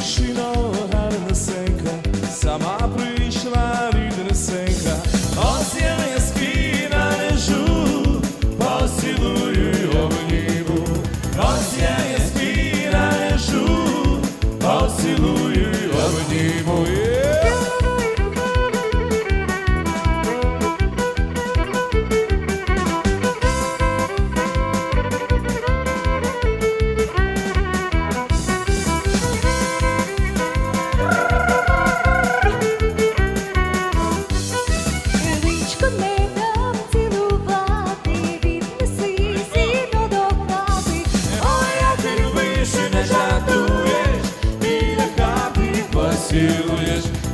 Кишино гарнесенька, сама прийшла ріднесенька, ось я не спіна лежу, посілую обніму, ось я не спіна лежу, посілую.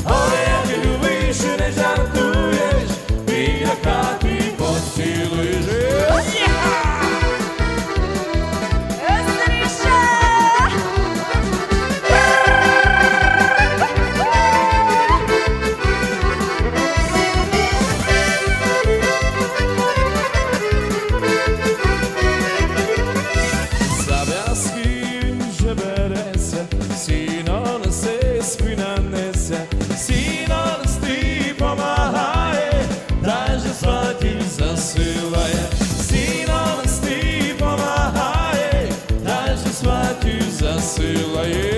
Olé! Господь сина сіна листи помагає, дай Господь засилає.